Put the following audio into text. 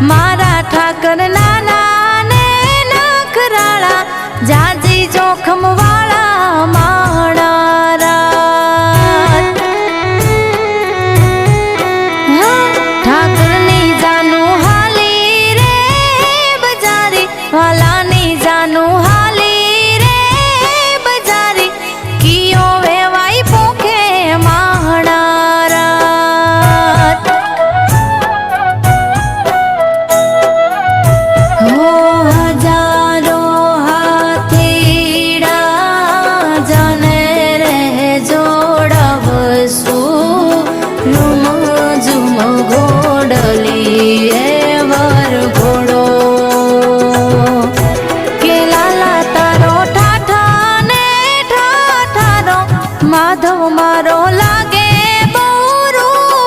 મારા ઠાકર નાના ને નખરાળા જાજી જોખમવા তোমার